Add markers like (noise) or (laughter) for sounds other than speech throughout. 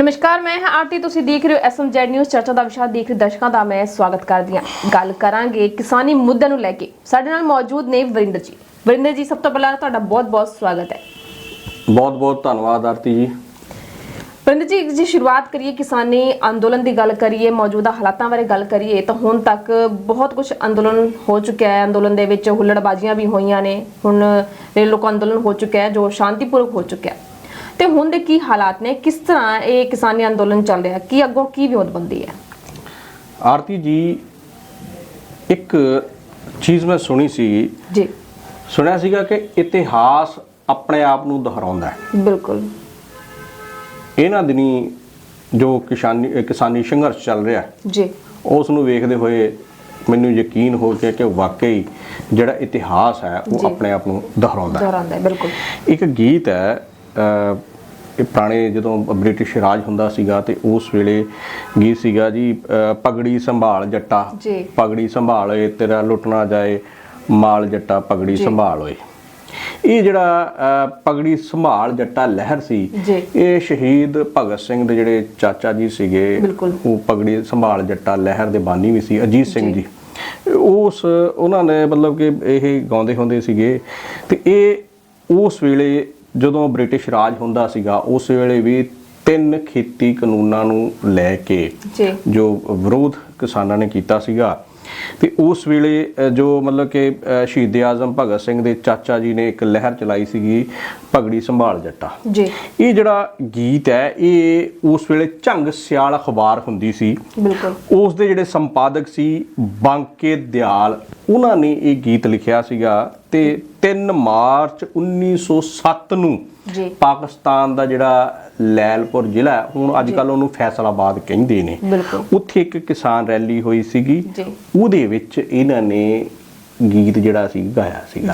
ਨਮਸਕਾਰ ਮੈਂ ਹਾਂ ਆਰਤੀ। ਤੁਸੀਂ ਦੇਖ ਰਹੇ ਹੋ ਐਸਐਮਜੈਡ ਨਿਊਜ਼ ਚਰਚਾ ਦਾ ਵਿਸ਼ਾ ਦੇਖ ਰਹੇ ਦਰਸ਼ਕਾਂ ਦਾ ਮੈਂ ਸਵਾਗਤ ਕਰਦੀ ਹਾਂ। ਗੱਲ ਕਰਾਂਗੇ ਕਿਸਾਨੀ ਮੁੱਦਿਆਂ ਨੂੰ ਲੈ ਕੇ। ਸਾਡੇ ਨਾਲ ਮੌਜੂਦ ਨੇ ਵਰਿੰਦਰ ਜੀ। ਵਰਿੰਦਰ ਜੀ ਸਭ ਤੋਂ ਪਹਿਲਾਂ ਤੁਹਾਡਾ ਬਹੁਤ-ਬਹੁਤ ਸਵਾਗਤ ਹੈ। ਬਹੁਤ ਬਹੁਤ ਧੰਨਵਾਦ ਆਰਤੀ ਜੀ। ਵਰਿੰਦਰ ਜੀ ਜੇ ਸ਼ੁਰੂਆਤ ਕਰੀਏ ਕਿਸਾਨੀ ਅੰਦੋਲਨ ਦੀ ਗੱਲ ਕਰੀਏ ਮੌਜੂਦਾ ਹਾਲਾਤਾਂ ਬਾਰੇ ਗੱਲ ਕਰੀਏ ਤਾਂ ਹੁਣ ਤੱਕ ਬਹੁਤ ਕੁਝ ਅੰਦੋਲਨ ਹੋ ਚੁੱਕਿਆ ਹੈ। ਅੰਦੋਲਨ ਦੇ ਵਿੱਚ ਹੁੱਲੜਬਾਜ਼ੀਆਂ ਵੀ ਹੋਈਆਂ ਨੇ। ਹੁਣ ਇਹ ਲੋਕ ਅੰਦੋਲਨ ਹੋ ਚੁੱਕਿਆ ਹੈ ਜੋ ਸ਼ਾਂਤੀਪੂਰਵਕ ਹੋ ਚੁੱਕਿਆ ਹੈ। ਤੇ ਹੁਣ ਦੇ ਕੀ ਹਾਲਾਤ ਨੇ? ਕਿਸ ਤਰ੍ਹਾਂ ਇਹ ਕਿਸਾਨੀ ਅੰਦੋਲਨ ਚੱਲ ਰਿਹਾ? ਕੀ ਅੱਗੋਂ ਕੀ ਵਿਉਂਤਬੰਦੀ ਹੈ? ਆਰਤੀ ਜੀ ਇੱਕ ਚੀਜ਼ ਮੈਂ ਸੁਣੀ ਸੀ। ਜੀ। ਸੁਣਿਆ ਸੀਗਾ ਕਿ ਇਤਿਹਾਸ ਆਪਣੇ ਆਪ ਨੂੰ ਦੁਹਰਾਉਂਦਾ ਹੈ। ਬਿਲਕੁਲ। ਇਹਨਾਂ ਦਿਨੀ ਜੋ ਕਿਸਾਨੀ ਕਿਸਾਨੀ ਸੰਘਰਸ਼ ਚੱਲ ਰਿਹਾ ਜੀ। ਉਸ ਨੂੰ ਵੇਖਦੇ ਹੋਏ ਮੈਨੂੰ ਯਕੀਨ ਹੋ ਗਿਆ ਕਿ ਵਾਕਈ ਜਿਹੜਾ ਇਤਿਹਾਸ ਹੈ ਉਹ। ਆਪਣੇ ਆਪ ਨੂੰ ਦੁਹਰਾਉਂਦਾ ਹੈ। ਦੁਹਰਾਉਂਦਾ ਹੈ ਬਿਲਕੁਲ। ਇੱਕ ਗੀਤ ਹੈ ਇਹ ਪੁਰਾਣੇ ਜਦੋਂ ਬ੍ਰਿਟਿਸ਼ ਰਾਜ ਹੁੰਦਾ ਸੀਗਾ ਤੇ ਉਸ ਵੇਲੇ ਗੀਤ ਸੀਗਾ ਜੀ ਪਗੜੀ ਸੰਭਾਲ ਜੱਟਾ। ਪਗੜੀ ਸੰਭਾਲ ਓਏ ਤੇਰਾ ਲੁੱਟਣਾ ਜਾਏ ਮਾਲ ਜੱਟਾ ਪਗੜੀ। ਸੰਭਾਲ ਓਏ ਇਹ ਜਿਹੜਾ ਪਗੜੀ ਸੰਭਾਲ ਜੱਟਾ ਲਹਿਰ ਸੀ। ਇਹ ਸ਼ਹੀਦ ਭਗਤ ਸਿੰਘ ਦੇ ਜਿਹੜੇ ਚਾਚਾ ਜੀ ਸੀਗੇ। ਉਹ ਪਗੜੀ ਸੰਭਾਲ ਜੱਟਾ ਲਹਿਰ ਦੇ ਬਾਨੀ ਵੀ ਸੀ ਅਜੀਤ ਸਿੰਘ। ਜੀ ਉਸ ਉਹਨਾਂ ਨੇ ਮਤਲਬ ਕਿ ਇਹ ਗਾਉਂਦੇ ਹੁੰਦੇ ਸੀਗੇ ਤੇ ਇਹ ਉਸ ਵੇਲੇ ਜਦੋਂ ਬ੍ਰਿਟਿਸ਼ ਰਾਜ ਹੁੰਦਾ ਸੀਗਾ ਉਸ ਵੇਲੇ ਵੀ ਤਿੰਨ ਖੇਤੀ ਕਾਨੂੰਨਾਂ ਨੂੰ ਲੈ ਕੇ ਜੀ। ਵਿਰੋਧ ਕਿਸਾਨਾਂ ਨੇ ਕੀਤਾ ਸੀਗਾ ਤੇ ਉਸ ਵੇਲੇ ਜੋ ਮਤਲਬ ਕਿ ਸ਼ਹੀਦ ਆਜ਼ਮ ਭਗਤ ਸਿੰਘ ਦੇ ਚਾਚਾ ਜੀ ਨੇ ਇੱਕ ਲਹਿਰ ਚਲਾਈ ਸੀਗੀ ਪਗੜੀ ਸੰਭਾਲ ਜੱਟਾ। ਜੀ। ਇਹ ਜਿਹੜਾ ਗੀਤ ਹੈ ਇਹ ਉਸ ਵੇਲੇ ਝੰਗ ਸਿਆਲ ਅਖਬਾਰ ਹੁੰਦੀ ਸੀ। ਬਿਲਕੁਲ। ਉਸ ਦੇ ਜਿਹੜੇ ਸੰਪਾਦਕ ਸੀ ਬਾਂਕੇ ਦਿਆਲ ਉਹਨਾਂ ਨੇ ਇਹ ਗੀਤ ਲਿਖਿਆ ਸੀਗਾ ਤੇ 3 ਮਾਰਚ 1907 ਨੂੰ ਜੀ। ਪਾਕਿਸਤਾਨ ਦਾ ਜਿਹੜਾ ਲੈਲਪੁਰ ਜ਼ਿਲ੍ਹਾ ਹੁਣ ਅੱਜ ਕੱਲ ਉਹਨੂੰ ਫੈਸਲਾਬਾਦ ਕਹਿੰਦੇ ਨੇ। ਉੱਥੇ ਇੱਕ ਕਿਸਾਨ ਰੈਲੀ ਹੋਈ ਸੀਗੀ। ਉਹਦੇ ਵਿੱਚ ਇਹਨਾਂ ਨੇ ਗੀਤ ਜਿਹੜਾ ਸੀ ਗਾਇਆ ਸੀਗਾ।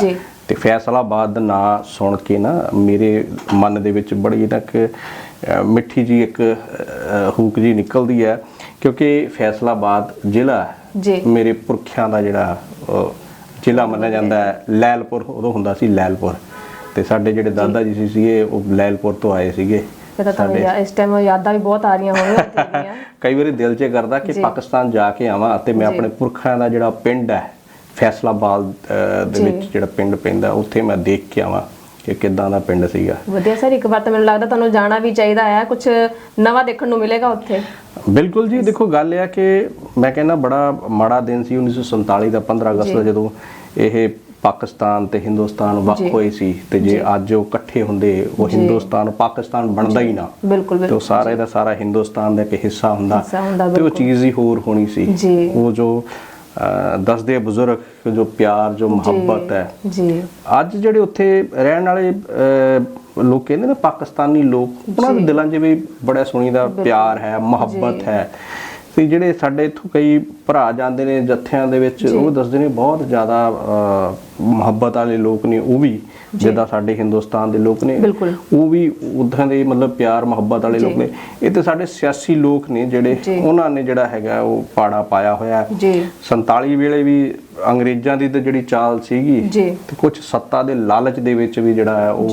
ਤੇ ਫੈਸਲਾਬਾਦ ਦਾ ਨਾਂ ਸੁਣ ਕੇ ਨਾ ਮੇਰੇ ਮਨ ਦੇ ਵਿੱਚ ਬੜੀ ਇੱਕ ਮਿੱਠੀ ਜੀ ਇੱਕ ਹੂਕ ਜੀ ਨਿਕਲਦੀ ਹੈ। ਕਿਉਂਕਿ ਫੈਸਲਾਬਾਦ ਜ਼ਿਲ੍ਹਾ ਜੀ। ਮੇਰੇ ਪੁਰਖਿਆਂ ਦਾ ਜਿਹੜਾ ਜ਼ਿਲ੍ਹਾ ਮੰਨਿਆ ਜਾਂਦਾ ਹੈ ਲੈਲਪੁਰ ਉਦੋਂ ਹੁੰਦਾ ਸੀ ਲੈਲਪੁਰ ਤੇ ਸਾਡੇ ਜਿਹੜੇ ਦਾਦਾ ਜੀ ਸੀ ਸੀਗੇ ਉਹ ਲੈਲਪੁਰ ਤੋਂ ਆਏ ਸੀਗੇ ਇਸ ਟਾਈਮ ਯਾਦਾਂ ਵੀ ਬਹੁਤ ਆ ਰਹੀਆਂ ਹੋਣਗੀਆਂ (laughs) ਕਈ ਵਾਰੀ ਦਿਲ 'ਚ ਕਰਦਾ ਕਿ। ਪਾਕਿਸਤਾਨ ਜਾ ਕੇ ਆਵਾਂ ਤੇ ਮੈਂ। ਆਪਣੇ ਪੁਰਖਾਂ ਦਾ ਜਿਹੜਾ ਪਿੰਡ ਹੈ ਫੈਸਲਾਬਾਦ ਦੇ। ਵਿੱਚ ਜਿਹੜਾ ਪਿੰਡ ਪੈਂਦਾ ਉੱਥੇ ਮੈਂ ਦੇਖ ਕੇ ਆਵਾਂ ਕਿ ਕਿੱਦਾਂ ਦਾ ਪਿੰਡ ਸੀਗਾ ਵਧੀਆ ਸਰ ਇੱਕ ਵਾਰ ਤਾਂ ਮੈਨੂੰ ਲੱਗਦਾ ਤੁਹਾਨੂੰ ਜਾਣਾ ਵੀ ਚਾਹੀਦਾ ਹੈ ਕੁਝ ਨਵਾਂ ਦੇਖਣ ਨੂੰ ਮਿਲੇਗਾ ਉੱਥੇ ਬਿਲਕੁਲ ਜੀ ਦੇਖੋ ਗੱਲ ਇਹ ਆ ਕਿ ਮੈਂ ਕਹਿੰਦਾ ਬੜਾ ਮਾੜਾ ਦਿਨ ਸੀ 1947 ਦਾ 15 ਅਗਸਤ। ਜਦੋਂ ਇਹ ਪਾਕਿਸਤਾਨ ਤੇ ਹਿੰਦੁਸਤਾਨ ਵੱਖ। ਹੋਏ ਸੀ ਤੇ ਜੇ ਅੱਜ ਉਹ ਇਕੱਠੇ ਹੁੰਦੇ ਉਹ। ਹਿੰਦੁਸਤਾਨ ਪਾਕਿਸਤਾਨ ਬਣਦਾ ਹੀ ਨਾ ਬਿਲਕੁਲ ਤੇ ਉਹ ਸਾਰਾ ਇਹਦਾ ਸਾਰਾ ਹਿੰਦੁਸਤਾਨ ਦਾ ਇੱਕ ਹਿੱਸਾ ਹੁੰਦਾ ਤੇ ਉਹ। ਚੀਜ਼ ਹੀ ਹੋਰ ਹੋਣੀ ਸੀ। ਉਹ ਜੋ ਦੱਸਦੇ ਆ ਬਜ਼ੁਰਗ ਜੋ ਪਿਆਰ ਜੋ ਮੁਹੱਬਤ ਹੈ। ਜੀ। ਅੱਜ ਜਿਹੜੇ ਉੱਥੇ ਰਹਿਣ ਵਾਲੇ ਲੋਕ ਕਹਿੰਦੇ ਨੇ ਪਾਕਿਸਤਾਨੀ ਲੋਕ ਉਹਨਾਂ ਦੇ। ਦਿਲਾਂ 'ਚ ਵੀ ਬੜਾ ਸੁਣੀਦਾ ਪਿਆਰ ਹੈ ਮੁਹੱਬਤ ਹੈ। ਤੇ ਜਿਹੜੇ ਸਾਡੇ ਇੱਥੋਂ ਕਈ ਭਰਾ ਜਾਂਦੇ ਨੇ ਜੱਥਿਆਂ ਦੇ ਵਿੱਚ ਉਹ ਦੱਸਦੇ ਨੇ ਬਹੁਤ ਜ਼ਿਆਦਾ ਮੁਹੱਬਤ ਵਾਲੇ ਲੋਕ ਨੇ ਉਹ ਵੀ ਜਿੱਦਾਂ ਸਾਡੇ ਹਿੰਦੁਸਤਾਨ ਦੇ ਲੋਕ ਨੇ। ਉਹ ਵੀ ਉਦਾਂ ਦੇ ਮਤਲਬ ਪਿਆਰ ਮੁਹੱਬਤ ਵਾਲੇ ਲੋਕ। ਨੇ ਇਹ ਤੇ ਸਾਡੇ ਸਿਆਸੀ ਲੋਕ ਨੇ ਜਿਹੜੇ। ਉਹਨਾਂ ਨੇ ਜਿਹੜਾ ਹੈਗਾ ਉਹ ਪਾੜਾ ਪਾਇਆ ਹੋਇਆ ਹੈ ਜੀ 47 ਵੇਲੇ ਵੀ ਅੰਗਰੇਜ਼ਾਂ ਦੀ ਤੇ ਜਿਹੜੀ ਚਾਲ ਸੀਗੀ। ਤੇ ਕੁਝ ਸੱਤਾ ਦੇ ਲਾਲਚ ਦੇ ਵਿੱਚ ਵੀ ਜਿਹੜਾ ਹੈ ਉਹ।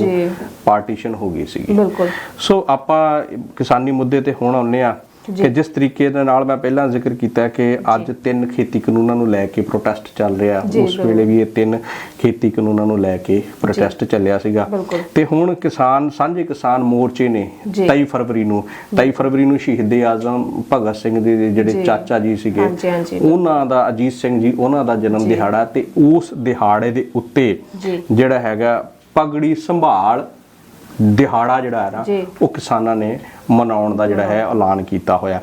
ਪਾਰਟੀਸ਼ਨ ਹੋ ਗਈ ਸੀਗੀ ਬਿਲਕੁਲ ਸੋ ਆਪਾਂ ਕਿਸਾਨੀ ਮੁੱਦੇ ਤੇ ਹੁਣ ਆਉਂਦੇ ਆ ਕਿ ਜਿਸ ਤਰੀਕੇ ਦੇ ਨਾਲ ਮੈਂ ਪਹਿਲਾਂ ਜ਼ਿਕਰ ਕੀਤਾ ਕਿ ਅੱਜ ਤਿੰਨ ਖੇਤੀ ਕਾਨੂੰਨਾਂ ਨੂੰ ਲੈ ਕੇ ਪ੍ਰੋਟੈਸਟ ਚੱਲ ਰਿਹਾ ਉਸ ਵੇਲੇ ਵੀ ਇਹ ਤਿੰਨ ਖੇਤੀ ਕਾਨੂੰਨਾਂ ਨੂੰ ਲੈ ਕੇ ਪ੍ਰੋਟੈਸਟ ਚੱਲਿਆ ਸੀਗਾ। ਤੇ ਹੁਣ ਕਿਸਾਨ ਸਾਂਝੇ ਕਿਸਾਨ ਮੋਰਚੇ ਨੇ ਜੀ। 23 ਫਰਵਰੀ ਨੂੰ 23 ਫਰਵਰੀ ਨੂੰ ਸ਼ਹੀਦ ਆਜ਼ਮ ਭਗਤ ਸਿੰਘ ਦੇ ਜਿਹੜੇ। ਚਾਚਾ ਜੀ ਸੀਗੇ। ਉਹਨਾਂ ਦਾ ਅਜੀਤ ਸਿੰਘ ਜੀ ਉਹਨਾਂ ਦਾ ਜਨਮ ਦਿਹਾੜਾ ਤੇ ਉਸ ਦਿਹਾੜੇ ਦੇ ਉੱਤੇ। ਜਿਹੜਾ ਹੈਗਾ ਪਗੜੀ ਸੰਭਾਲ ਦਿਹਾੜਾ ਜਿਹੜਾ ਹੈ ਨਾ। ਉਹ ਕਿਸਾਨਾਂ ਨੇ ਮਨਾਉਣ ਦਾ ਜਿਹੜਾ ਹੈ ਐਲਾਨ ਕੀਤਾ ਹੋਇਆ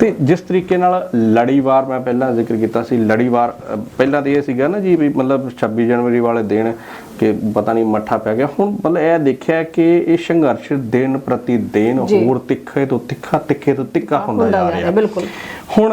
ਤੇ ਜਿਸ ਤਰੀਕੇ ਨਾਲ ਲੜੀਵਾਰ ਮੈਂ ਪਹਿਲਾਂ ਜ਼ਿਕਰ ਕੀਤਾ ਸੀ ਲੜੀਵਾਰ ਪਹਿਲਾਂ ਤਾਂ ਇਹ ਸੀਗਾ ਨਾ ਜੀ ਵੀ ਮਤਲਬ 26 ਜਨਵਰੀ ਵਾਲੇ ਦਿਨ ਕਿ ਪਤਾ ਨਹੀਂ ਮੱਠਾ ਪੈ ਗਿਆ ਹੁਣ ਮਤਲਬ ਇਹ ਦੇਖਿਆ ਕਿ ਇਹ ਸੰਘਰਸ਼ ਦਿਨ ਪ੍ਰਤੀ ਦਿਨ। ਹੋਰ ਤਿੱਖੇ ਤੋਂ ਤਿੱਖਾ ਤਿੱਖੇ ਤੋਂ ਤਿੱਖਾ ਹੁੰਦਾ ਜਾ ਰਿਹਾ ਬਿਲਕੁਲ ਹੁਣ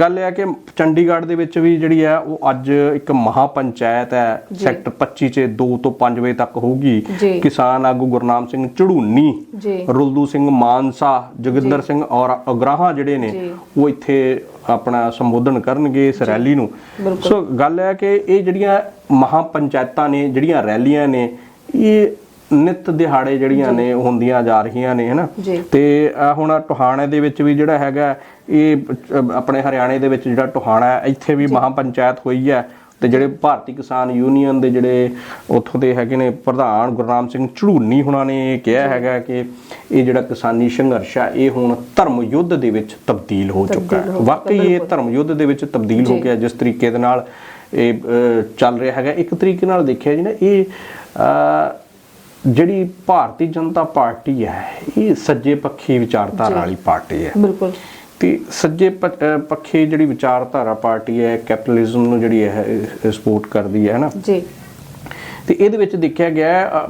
ਗੱਲ ਇਹ ਹੈ ਕਿ ਚੰਡੀਗੜ੍ਹ ਦੇ ਵਿੱਚ ਵੀ ਜਿਹੜੀ ਹੈ ਉਹ ਅੱਜ ਇੱਕ ਮਹਾ ਪੰਚਾਇਤ ਹੈ। ਸੈਕਟਰ 25 ਚ 2 ਤੋਂ 5 ਵਜੇ ਤੱਕ ਹੋਊਗੀ। ਕਿਸਾਨ ਆਗੂ ਗੁਰਨਾਮ ਸਿੰਘ ਝੜੂਨੀ ਜੀ ਰੁਲਦੂ ਸਿੰਘ ਮਾਨਸਾ ਜੋਗਿੰਦਰ ਸਿੰਘ ਔਰ ਅਗਰਾਹਾਂ ਜਿਹੜੇ ਨੇ। ਉਹ ਇੱਥੇ ਆਪਣਾ ਸੰਬੋਧਨ ਕਰਨਗੇ ਇਸ ਰੈਲੀ ਨੂੰ। ਸੋ ਗੱਲ ਹੈ ਕਿ ਇਹ ਜਿਹੜੀਆਂ ਮਹਾ ਪੰਚਾਇਤਾਂ ਨੇ ਜਿਹੜੀਆਂ ਰੈਲੀਆਂ ਨੇ ਇਹ ਨਿਤ ਦਿਹਾੜੇ ਜਿਹੜੀਆਂ ਨੇ ਹੁੰਦੀਆਂ ਜਾ ਰਹੀਆਂ ਨੇ ਹਨਾ। ਤੇ ਹੁਣ ਟੋਹਾਣੇ ਦੇ ਵਿੱਚ ਵੀ ਜਿਹੜਾ ਹੈਗਾ ਇਹ ਆਪਣੇ ਹਰਿਆਣੇ ਦੇ ਵਿੱਚ ਜਿਹੜਾ ਟੋਹਾਣਾ ਹੈ ਇੱਥੇ ਵੀ ਮਹਾ ਪੰਚਾਇਤ ਹੋਈ ਹੈ। ਤੇ ਜਿਹੜੇ ਭਾਰਤੀ ਕਿਸਾਨ ਯੂਨੀਅਨ ਦੇ ਜਿਹੜੇ ਉੱਥੋਂ ਦੇ ਹੈਗੇ ਨੇ ਪ੍ਰਧਾਨ ਗੁਰਨਾਮ ਸਿੰਘ ਝੜੂਨੀ ਹੁਣਾਂ ਨੇ ਇਹ ਕਿਹਾ ਹੈਗਾ ਕਿ ਇਹ ਜਿਹੜਾ ਕਿਸਾਨੀ ਸੰਘਰਸ਼ ਹੈ ਇਹ ਹੁਣ ਧਰਮ ਯੁੱਧ ਦੇ ਵਿੱਚ ਤਬਦੀਲ ਹੋ ਚੁੱਕਾ ਹੈ। ਵਾਕਈ ਇਹ ਧਰਮ ਯੁੱਧ ਦੇ ਵਿੱਚ ਤਬਦੀਲ ਹੋ। ਗਿਆ ਜਿਸ ਤਰੀਕੇ ਦੇ ਨਾਲ ਇਹ ਚੱਲ ਰਿਹਾ ਹੈਗਾ। ਇੱਕ ਤਰੀਕੇ ਨਾਲ ਦੇਖਿਆ ਜੀ ਨਾ ਇਹ ਜਿਹੜੀ ਭਾਰਤੀ ਜਨਤਾ ਪਾਰਟੀ ਹੈ ਇਹ ਸੱਜੇ ਪੱਖੀ ਵਿਚਾਰਧਾਰਾ ਵਾਲੀ ਪਾਰਟੀ ਹੈ। ਬਿਲਕੁਲ। ਤੇ ਸੱਜੇ ਪੱਖੀ ਜਿਹੜੀ ਵਿਚਾਰਧਾਰਾ ਪਾਰਟੀ ਹੈ ਕੈਪੀਟਲਿਜ਼ਮ ਨੂੰ ਜਿਹੜੀ ਹੈ ਸਪੋਰਟ ਕਰਦੀ ਹੈ ਨਾ ਜੀ। ਤੇ ਇਹਦੇ ਵਿੱਚ ਦੇਖਿਆ ਗਿਆ